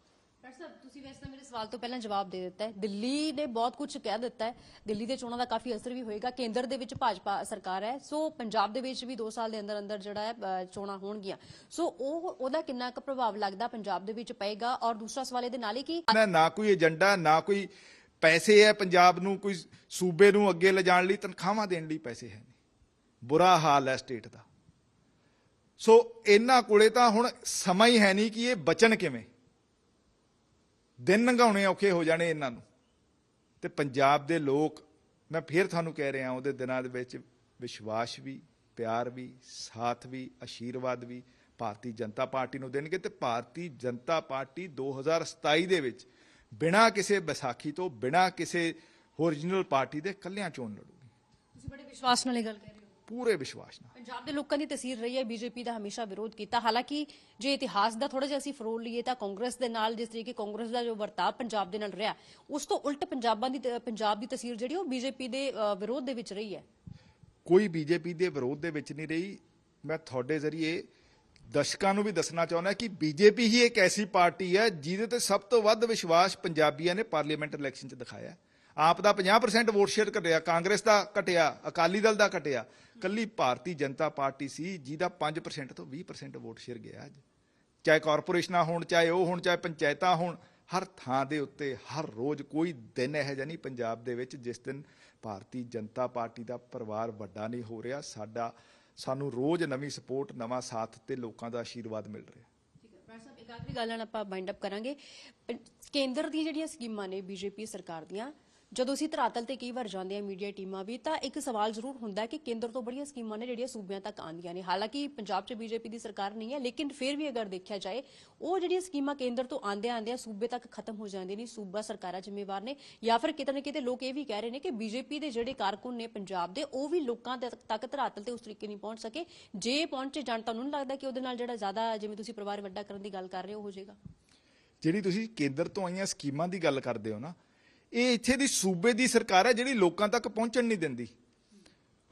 ਡਾਕਟਰ ਸਾਹਿਬ ਤੁਸੀਂ ਵੈਸੇ ਤਾਂ ਮੇਰੇ ਸਵਾਲ ਤੋਂ ਪਹਿਲਾਂ ਜਵਾਬ ਦੇ ਦਿੱਤਾ ਹੈ। ਦਿੱਲੀ ਨੇ ਬਹੁਤ ਕੁਝ ਕਹਿ ਦਿੱਤਾ ਹੈ। ਦਿੱਲੀ ਦੇ ਚੋਣਾਂ ਦਾ ਕਾਫੀ ਅਸਰ ਵੀ ਹੋਏਗਾ। ਕੇਂਦਰ ਦੇ ਵਿੱਚ ਭਾਜਪਾ ਸਰਕਾਰ ਹੈ। ਸੋ ਪੰਜਾਬ ਦੇ ਵਿੱਚ ਵੀ 2 ਸਾਲ ਦੇ ਅੰਦਰ ਅੰਦਰ ਜਿਹੜਾ ਹੈ ਚੋਣਾਂ ਹੋਣਗੀਆਂ। ਸੋ ਉਹ, ਉਹਦਾ ਕਿੰਨਾ ਕੁ ਪ੍ਰਭਾਵ ਲੱਗਦਾ ਪੰਜਾਬ ਦੇ ਵਿੱਚ ਪਏਗਾ? ਔਰ ਦੂਸਰਾ ਸਵਾਲ ਇਹਦੇ ਨਾਲ ਹੀ ਕਿ ਨਾ ਨਾ ਕੋਈ ਏਜੰਡਾ, ਨਾ ਕੋਈ ਪੈਸੇ ਹੈ ਪੰਜਾਬ ਨੂੰ, ਕੋਈ ਸੂਬੇ ਨੂੰ ਅੱਗੇ ਲਿਜਾਣ ਲਈ, ਤਨਖਾਹਾਂ ਦੇਣ ਲਈ ਪੈਸੇ ਹੈ ਨਹੀਂ। ਬੁਰਾ ਹਾਲ ਹੈ ਸਟੇਟ ਦਾ। ਸੋ ਇਹਨਾਂ ਕੋਲੇ ਤਾਂ ਹੁਣ ਸਮਾਂ ਹੀ ਹੈ ਨਹੀਂ ਕਿ ਇਹ ਬਚਣ ਕਿਵੇਂ। ਦਿਨ ਲੰਘਾਉਣੇ ਔਖੇ ਹੋ ਜਾਣੇ ਇਹਨਾਂ ਨੂੰ। ਤੇ ਪੰਜਾਬ ਦੇ ਲੋਕ, ਮੈਂ ਫੇਰ ਤੁਹਾਨੂੰ ਕਹਿ ਰਿਹਾ, ਉਹਦੇ ਦਿਨਾਂ ਦੇ ਵਿੱਚ ਵਿਸ਼ਵਾਸ ਵੀ, ਪਿਆਰ ਵੀ, ਸਾਥ ਵੀ ਆਸ਼ੀਰਵਾਦ ਵੀ, ਭਾਰਤੀ ਜਨਤਾ ਪਾਰਟੀ ਨੂੰ ਦੇਣਗੇ ਤੇ ਭਾਰਤੀ ਜਨਤਾ ਪਾਰਟੀ 2027 ਦੇ ਵਿੱਚ ਬਿਨਾਂ ਕਿਸੇ ਵਿਸਾਖੀ ਤੋਂ, ਬਿਨਾਂ ਕਿਸੇ ਓਰੀਜਨਲ ਪਾਰਟੀ ਦੇ ਕੱਲਿਆਂ ਚੋਣ ਲੜੂਗੀ। ਤੁਸੀਂ ਬੜੇ ਵਿਸ਼ਵਾਸ ਨਾਲ ਇਹ ਗੱਲ ਪੂਰੇ ਵਿਸ਼ਵਾਸ ਨਾਲ। ਪੰਜਾਬ ਦੇ ਲੋਕਾਂ ਦੀ ਤਸਵੀਰ ਰਹੀ ਹੈ ਬੀਜੇਪੀ ਦਾ ਹਮੇਸ਼ਾ ਵਿਰੋਧ ਕੀਤਾ। ਹਾਲਾਂਕਿ ਜੇ ਇਤਿਹਾਸ ਦਾ ਥੋੜਾ ਜਿਹਾ ਅਸੀਂ ਫਰੋਲ ਲਈਏ ਤਾਂ ਕਾਂਗਰਸ ਦੇ ਨਾਲ ਜਿਸ ਤਰੀਕੇ ਕਾਂਗਰਸ ਦਾ ਜੋ ਵਰਤਾਅ ਪੰਜਾਬ ਦੇ ਨਾਲ ਰਿਹਾ ਉਸ ਤੋਂ ਉਲਟ ਪੰਜਾਬਾਂ ਦੀ ਪੰਜਾਬ ਦੀ ਤਸਵੀਰ ਜਿਹੜੀ ਉਹ ਬੀਜੇਪੀ ਦੇ ਵਿਰੋਧ ਦੇ ਵਿੱਚ ਰਹੀ ਹੈ। ਕੋਈ ਬੀਜੇਪੀ ਦੇ ਵਿਰੋਧ ਦੇ ਵਿੱਚ ਨਹੀਂ ਰਹੀ। ਮੈਂ ਤੁਹਾਡੇ ਜ਼ਰੀਏ ਦਰਸ਼ਕਾਂ ਨੂੰ ਵੀ ਦੱਸਣਾ ਚਾਹੁੰਦਾ ਕਿ ਬੀਜੇਪੀ ਹੀ ਇੱਕ ਐਸੀ ਪਾਰਟੀ ਹੈ ਜਿਹਦੇ ਤੇ ਸਭ ਤੋਂ ਵੱਧ ਵਿਸ਼ਵਾਸ ਪੰਜਾਬੀਆਂ ਨੇ ਪਾਰਲੀਮੈਂਟ ਇਲੈਕਸ਼ਨ 'ਚ ਦਿਖਾਇਆ। ਆਪ ਦਾ 50% ਵੋਟ ਸ਼ੇਅਰ ਘਟਿਆ, ਕਾਂਗਰਸ ਦਾ ਘਟਿਆ, ਅਕਾਲੀ ਦਲ ਦਾ ਘਟਿਆ। ਕੱਲੀ ਭਾਰਤੀ ਜਨਤਾ ਪਾਰਟੀ ਸੀ, ਜਿਹਦਾ 5% ਤੋਂ 20% ਵੋਟ ਸ਼ੇਅਰ ਗਿਆ ਅੱਜ। ਚਾਹੇ ਕਾਰਪੋਰੇਸ਼ਨਾਂ ਹੋਣ, ਚਾਹੇ ਉਹ ਹੋਣ, ਚਾਹੇ ਪੰਚਾਇਤਾਂ ਹੋਣ, ਹਰ ਥਾਂ ਦੇ ਉੱਤੇ, ਹਰ ਰੋਜ਼ ਕੋਈ ਦਿਨ ਇਹੋ ਜਿਹਾ ਨਹੀਂ ਪੰਜਾਬ ਦੇ ਵਿੱਚ ਜਿਸ ਦਿਨ ਭਾਰਤੀ ਜਨਤਾ ਪਾਰਟੀ ਦਾ ਪਰਿਵਾਰ ਵੱਡਾ ਨਹੀਂ ਹੋ ਰਿਹਾ, ਸਾਡਾ, ਸਾਨੂੰ ਰੋਜ਼ ਨਵੀਂ ਸਪੋਰਟ, ਨਵਾਂ ਸਾਥ ਤੇ ਲੋਕਾਂ ਦਾ ਆਸ਼ੀਰਵਾਦ ਮਿਲ ਰਿਹਾ। ਆਖਰੀ ਗੱਲ ਨਾਲ ਆਪਾਂ ਬਾਈਂਡ ਅਪ ਕਰਾਂਗੇ। ਕੇਂਦਰ ਦੀਆਂ ਜਿਹੜੀਆਂ ਸਕੀਮਾਂ ਨੇ, ਬੀਜੇਪੀ ਸਰਕਾਰ ਦੀਆਂ ਜਦੋਂ ਅਸੀਂ ਧਰਾਤਲ ਤੇ ਕਈ ਵਾਰ ਜਾਂਦੇ ਆ ਮੀਡੀਆ ਟੀਮਾਂ ਵੀ, ਤਾਂ ਇੱਕ ਸਵਾਲ ਜ਼ਰੂਰ ਹੁੰਦਾ ਹੈ ਕਿ ਕੇਂਦਰ ਤੋਂ ਬੜੀਆਂ ਸਕੀਮਾਂ ਨੇ ਜਿਹੜੀਆਂ ਸੂਬਿਆਂ ਤੱਕ ਆਉਂਦੀਆਂ ਨੇ। ਹਾਲਾਂਕਿ ਪੰਜਾਬ 'ਚ ਬੀਜੇਪੀ ਦੀ ਸਰਕਾਰ ਨਹੀਂ ਹੈ, ਲੇਕਿਨ ਫਿਰ ਵੀ ਅਗਰ ਦੇਖਿਆ ਜਾਏ, ਉਹ ਜਿਹੜੀਆਂ ਸਕੀਮਾਂ ਕੇਂਦਰ ਤੋਂ ਆਂਦੇ ਆਂਦੇ ਸੂਬੇ ਤੱਕ ਖਤਮ ਹੋ ਜਾਂਦੀਆਂ ਨੇ, ਸੂਬਾ ਸਰਕਾਰਾਂ ਜ਼ਿੰਮੇਵਾਰ ਨੇ। ਜਾਂ ਫਿਰ ਕਿਤੇ ਨਾ ਕਿਤੇ ਲੋਕ ਇਹ ਵੀ ਕਹਿ ਰਹੇ ਨੇ ਕਿ ਬੀਜੇਪੀ ਦੇ ਜਿਹੜੇ ਕਾਰਕੁਨ ਨੇ ਪੰਜਾਬ ਦੇ, ਉਹ ਵੀ ਲੋਕਾਂ ਤੱਕ ਧਰਾਤਲ ਤੇ ਉਸ ਤਰੀਕੇ ਨਹੀਂ ਪਹੁੰਚ ਸਕੇ। ਜੇ ਪਹੁੰਚੇ ਜਾਣ ਤਾਂ ਉਹਨੂੰ ਲੱਗਦਾ ਕਿ ਉਹਦੇ ਨਾਲ ਜਿਹੜਾ ਜ਼ਿਆਦਾ ਜਿਵੇਂ ਤੁਸੀਂ ਪਰਿਵਾਰ ਵੱਡਾ ਕਰਨ ਦੀ ਗੱਲ ਕਰ ਰਹੇ ਹੋ ਹੋ ਜਾਏਗਾ। ਜਿਹੜੀ ਤੁਸੀਂ ਕੇਂਦਰ ਤੋਂ ਆਈਆਂ ਸਕੀਮਾਂ ਦੀ ਗੱਲ ਕਰਦੇ ਹੋ ਨਾ ਇਹ ਇੱਥੇ ਦੀ ਸੂਬੇ ਦੀ ਸਰਕਾਰ ਹੈ ਜਿਹੜੀ ਲੋਕਾਂ ਤੱਕ ਪਹੁੰਚਣ ਨਹੀਂ ਦਿੰਦੀ।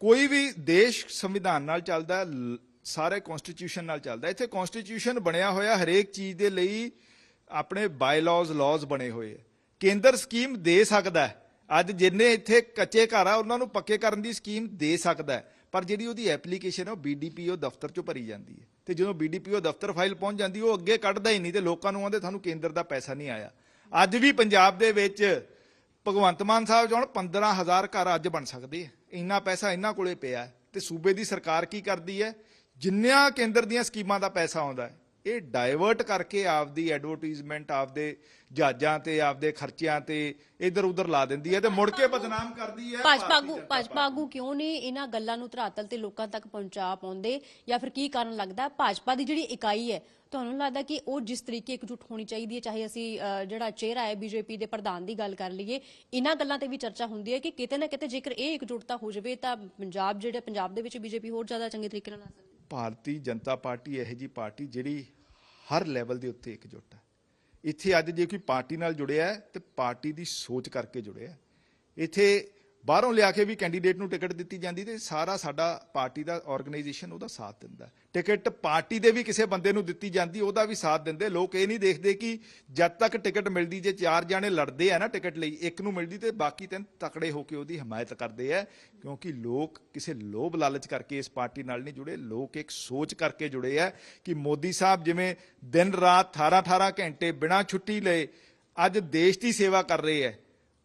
ਕੋਈ ਵੀ ਦੇਸ਼ ਸੰਵਿਧਾਨ ਨਾਲ ਚੱਲਦਾ ਲ- ਸਾਰੇ ਕਨਸਟੀਟਿਊਸ਼ਨ ਨਾਲ ਚੱਲਦਾ ਇੱਥੇ ਕਨਸਟੀਟਿਊਸ਼ਨ ਬਣਿਆ ਹੋਇਆ ਹਰੇਕ ਚੀਜ਼ ਦੇ ਲਈ ਆਪਣੇ ਬਾਇਲਾਜ਼ ਲਾਜ਼ ਬਣੇ ਹੋਏ ਹੈ। ਕੇਂਦਰ ਸਕੀਮ ਦੇ ਸਕਦਾ ਹੈ। ਅੱਜ ਜਿੰਨੇ ਇੱਥੇ ਕੱਚੇ ਘਰ ਆ, ਉਹਨਾਂ ਨੂੰ ਪੱਕੇ ਕਰਨ ਦੀ ਸਕੀਮ ਦੇ ਸਕਦਾ ਹੈ। ਪਰ ਜਿਹੜੀ ਉਹਦੀ ਐਪਲੀਕੇਸ਼ਨ ਹੈ, ਉਹ ਬੀਡੀਪੀਓ ਦਫ਼ਤਰ ਚੋਂ ਭਰੀ ਜਾਂਦੀ ਹੈ। ਤੇ ਜਦੋਂ ਬੀਡੀਪੀਓ ਦਫ਼ਤਰ ਫਾਈਲ ਪਹੁੰਚ ਜਾਂਦੀ, ਉਹ ਅੱਗੇ ਕੱਢਦਾ ਹੀ ਨਹੀਂ ਤੇ ਲੋਕਾਂ ਨੂੰ ਆਂਦੇ ਤੁਹਾਨੂੰ ਕੇਂਦਰ ਦਾ ਪੈਸਾ ਨਹੀਂ ਆਇਆ। ਅੱਜ ਵੀ ਪੰਜਾਬ ਦੇ ਵਿੱਚ ਭਗਵੰਤ ਮਾਨ ਸਾਹਿਬ ਜਾਣ 15000 ਘਰ ਅੱਜ ਬਣ ਸਕਦੇ ਆ ਇੰਨਾ ਪੈਸਾ ਇਹਨਾਂ ਕੋਲੇ ਪਿਆ ਤੇ ਸੂਬੇ ਦੀ ਸਰਕਾਰ ਕੀ ਕਰਦੀ ਹੈ ਜਿੰਨਿਆਂ ਕੇਂਦਰ ਦੀਆਂ ਸਕੀਮਾਂ ਦਾ ਪੈਸਾ ਆਉਂਦਾ ਇਹ ਡਾਇਵਰਟ ਕਰਕੇ ਆਪਦੀ ਐਡਵਰਟਾਈਜ਼ਮੈਂਟ ਆਪਦੇ ਜਹਾਜ਼ਾਂ ਤੇ ਆਪਦੇ ਖਰਚਿਆਂ ਤੇ ਇਧਰ ਉਧਰ ਲਾ ਦਿੰਦੀ ਹੈ ਤੇ ਮੁੜ ਕੇ ਬਦਨਾਮ ਕਰਦੀ ਹੈ ਭਾਜਪਾ ਆਗੂ ਭਾਜਪਾ ਆਗੂ ਕਿਉਂ ਨੇ ਇਹਨਾਂ ਗੱਲਾਂ ਨੂੰ ਧਰਾਤਲ ਤੇ ਲੋਕਾਂ ਤੱਕ ਪਹੁੰਚਾ ਪਾਉਂਦੇ ਜਾਂ ਫਿਰ ਕੀ ਕਾਰਨ ਲੱਗਦਾ? ਭਾਜਪਾ ਦੀ ਜਿਹੜੀ ਇਕਾਈ ਹੈ ਤੁਹਾਨੂੰ ਲੱਗਦਾ ਕਿ ਉਹ ਜਿਸ ਤਰੀਕੇ ਇਕਜੁੱਟ ਹੋਣੀ ਚਾਹੀਦੀ ਹੈ, ਚਾਹੇ ਅਸੀਂ ਜਿਹੜਾ ਚਿਹਰਾ ਹੈ ਬੀਜੇਪੀ ਦੇ ਪ੍ਰਧਾਨ ਦੀ ਗੱਲ ਕਰ ਲਈਏ, ਇਹਨਾਂ ਗੱਲਾਂ ਤੇ ਵੀ ਚਰਚਾ ਹੁੰਦੀ ਹੈ ਕਿ ਕਿਤੇ ਨਾ ਕਿਤੇ ਜੇਕਰ ਇਹ ਇਕਜੁੱਟਤਾ ਹੋ ਜਾਵੇ ਤਾਂ ਪੰਜਾਬ ਜਿਹੜੇ, ਪੰਜਾਬ ਦੇ ਵਿੱਚ ਬੀਜੇਪੀ ਹੋਰ ਜ਼ਿਆਦਾ ਚੰਗੇ ਤਰੀਕੇ ਨਾਲ ਆ ਸਕਦੀ ਹੈ ਭਾਰਤੀ ਜਨਤਾ ਪਾਰਟੀ ਇਹੋ ਜੀ ਪਾਰਟੀ ਜਿਹੜੀ ਹਰ ਲੈਵਲ ਦੇ ਉੱਤੇ ਇਕਜੁੱਟ ਹੈ ਇੱਥੇ ਅੱਜ ਜੇ ਕੋਈ ਪਾਰਟੀ ਨਾਲ ਜੁੜਿਆ ਹੈ ਤੇ ਪਾਰਟੀ ਦੀ ਸੋਚ ਕਰਕੇ ਜੁੜਿਆ ਹੈ। ਇੱਥੇ ਬਾਹਰੋਂ ਲਿਆ ਕੇ ਵੀ ਕੈਂਡੀਡੇਟ ਨੂੰ ਟਿਕਟ ਦਿੱਤੀ ਜਾਂਦੀ ਤੇ ਸਾਰਾ ਸਾਡਾ ਪਾਰਟੀ ਦਾ ਆਰਗੇਨਾਈਜੇਸ਼ਨ ਉਹਦਾ ਸਾਥ ਦਿੰਦਾ ਟਿਕਟ ਪਾਰਟੀ ਦੇ ਵੀ ਕਿਸੇ ਬੰਦੇ ਨੂੰ ਦਿੱਤੀ ਜਾਂਦੀ, ਉਹਦਾ ਵੀ ਸਾਥ ਦਿੰਦੇ। ਲੋਕ ਇਹ ਨਹੀਂ ਦੇਖਦੇ ਕਿ ਜਦ ਤੱਕ ਟਿਕਟ ਮਿਲਦੀ, ਜੇ ਚਾਰ ਜਾਣੇ ਲੜਦੇ ਆ ਨਾ ਟਿਕਟ ਲਈ, ਇੱਕ ਨੂੰ ਮਿਲਦੀ ਤੇ ਬਾਕੀ ਤਿੰਨ ਤਕੜੇ ਹੋ ਕੇ ਉਹਦੀ ਹਮਾਇਤ ਕਰਦੇ ਆ, ਕਿਉਂਕਿ ਲੋਕ ਕਿਸੇ ਲੋਭ ਲਾਲਚ ਕਰਕੇ ਇਸ ਪਾਰਟੀ ਨਾਲ ਨਹੀਂ ਜੁੜੇ, ਲੋਕ ਇੱਕ ਸੋਚ ਕਰਕੇ ਜੁੜੇ ਆ ਕਿ ਮੋਦੀ ਸਾਹਿਬ ਜਿਵੇਂ ਦਿਨ ਰਾਤ 18 18 ਘੰਟੇ ਬਿਨਾਂ ਛੁੱਟੀ ਲਏ, ਅੱਜ ਦੇਸ਼ ਦੀ ਸੇਵਾ ਕਰ ਰਹੇ ਹੈ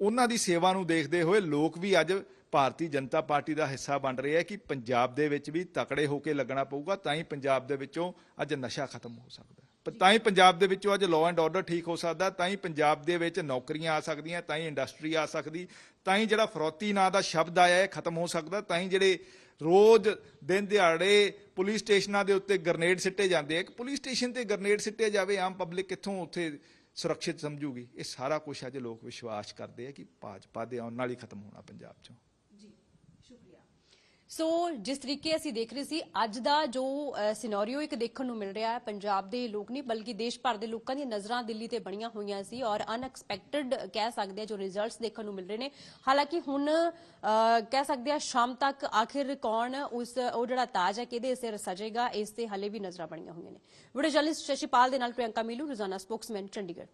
ਉਹਨਾਂ ਦੀ ਸੇਵਾ ਨੂੰ ਦੇਖਦੇ ਹੋਏ ਲੋਕ ਵੀ ਅੱਜ ਭਾਰਤੀ ਜਨਤਾ ਪਾਰਟੀ ਦਾ ਹਿੱਸਾ ਬਣ ਰਹੇ ਹੈ ਕਿ ਪੰਜਾਬ ਦੇ ਵਿੱਚ ਵੀ ਤਕੜੇ ਹੋ ਕੇ ਲੱਗਣਾ ਪਊਗਾ, ਤਾਂ ਹੀ ਪੰਜਾਬ ਦੇ ਵਿੱਚੋਂ ਅੱਜ ਨਸ਼ਾ ਖਤਮ ਹੋ ਸਕਦਾ ਪ- ਤਾਂ ਹੀ ਪੰਜਾਬ ਦੇ ਵਿੱਚੋਂ ਅੱਜ ਲਾਅ ਐਂਡ ਆਰਡਰ ਠੀਕ ਹੋ ਸਕਦਾ, ਤਾਂ ਹੀ ਪੰਜਾਬ ਦੇ ਵਿੱਚ ਨੌਕਰੀਆਂ ਆ ਸਕਦੀਆਂ, ਤਾਂ ਹੀ ਇੰਡਸਟਰੀ ਆ ਸਕਦੀ, ਤਾਂ ਹੀ ਜਿਹੜਾ ਫਰੋਤੀ ਨਾਂ ਦਾ ਸ਼ਬਦ ਆਇਆ ਹੈ ਖਤਮ ਹੋ ਸਕਦਾ, ਤਾਂ ਹੀ ਜਿਹੜੇ ਰੋਜ਼ ਦਿਨ ਦਿਹਾੜੇ ਪੁਲਿਸ ਸਟੇਸ਼ਨਾਂ ਦੇ ਉੱਤੇ ਗ੍ਰਨੇਡ ਸਿੱਟੇ ਜਾਂਦੇ ਆ। ਕਿ ਪੁਲਿਸ ਸਟੇਸ਼ਨ ਤੇ ਗ੍ਰਨੇਡ ਸਿੱਟੇ ਜਾਵੇ, ਆਮ ਪਬਲਿਕ ਕਿੱਥੋਂ ਉੱਥੇ ਸੁਰੱਖਿਅਤ ਸਮਝੂਗੀ। ਇਹ ਸਾਰਾ ਕੁਝ ਅੱਜ ਲੋਕ ਵਿਸ਼ਵਾਸ ਕਰਦੇ ਆ ਕਿ ਭਾਜਪਾ ਦੇ ਆਉਣ ਨਾਲ ਹੀ ਖਤਮ ਹੋਣਾ ਪੰਜਾਬ 'ਚੋਂ। ਸੋ ਜਿਸ ਤਰੀਕੇ ਅਸੀਂ ਦੇਖ ਰਹੇ ਸੀ, ਅੱਜ ਦਾ ਜੋ ਸਿਨੈਰੀਓ ਇੱਕ ਦੇਖਣ ਨੂੰ ਮਿਲ ਰਿਹਾ ਹੈ, ਪੰਜਾਬ ਦੇ ਲੋਕ ਨਹੀਂ, ਬਲਕਿ ਦੇਸ਼ ਭਰ ਦੇ ਲੋਕਾਂ ਦੀਆਂ ਨਜ਼ਰਾਂ ਦਿੱਲੀ ਤੇ ਬਣੀਆਂ ਹੋਈਆਂ ਸੀ ਔਰ ਅਨਐਕਸਪੈਕਟਡ ਕਹਿ ਸਕਦੇ ਆ ਜੋ ਰਿਜ਼ਲਟਸ ਦੇਖਣ ਨੂੰ ਮਿਲ ਰਹੇ ਨੇ। ਹਾਲਾਂਕਿ ਹੁਣ ਕਹਿ ਸਕਦੇ ਆ ਸ਼ਾਮ ਤੱਕ ਆਖਿਰ ਕੌਣ ਉਸ, ਉਹ ਜਿਹੜਾ ਤਾਜ ਹੈ, ਕਿਹਦੇ ਸਿਰ ਸਜੇਗਾ, ਇਸ ਤੇ ਹਲੇ ਵੀ ਨਜ਼ਰਾਂ ਬਣੀਆਂ ਹੋਈਆਂ ਨੇ। ਵੀਡੀਓ ਜਰਨਲਿਸਟ ਸ਼ਸ਼ੀਪਾਲ ਦੇ ਨਾਲ ਪ੍ਰਿਯੰਕਾ ਮੀਲੂ, ਰੋਜ਼ਾਨਾ ਸਪੋਕਸਮੈਨ ਚੰਡੀਗੜ੍ਹ।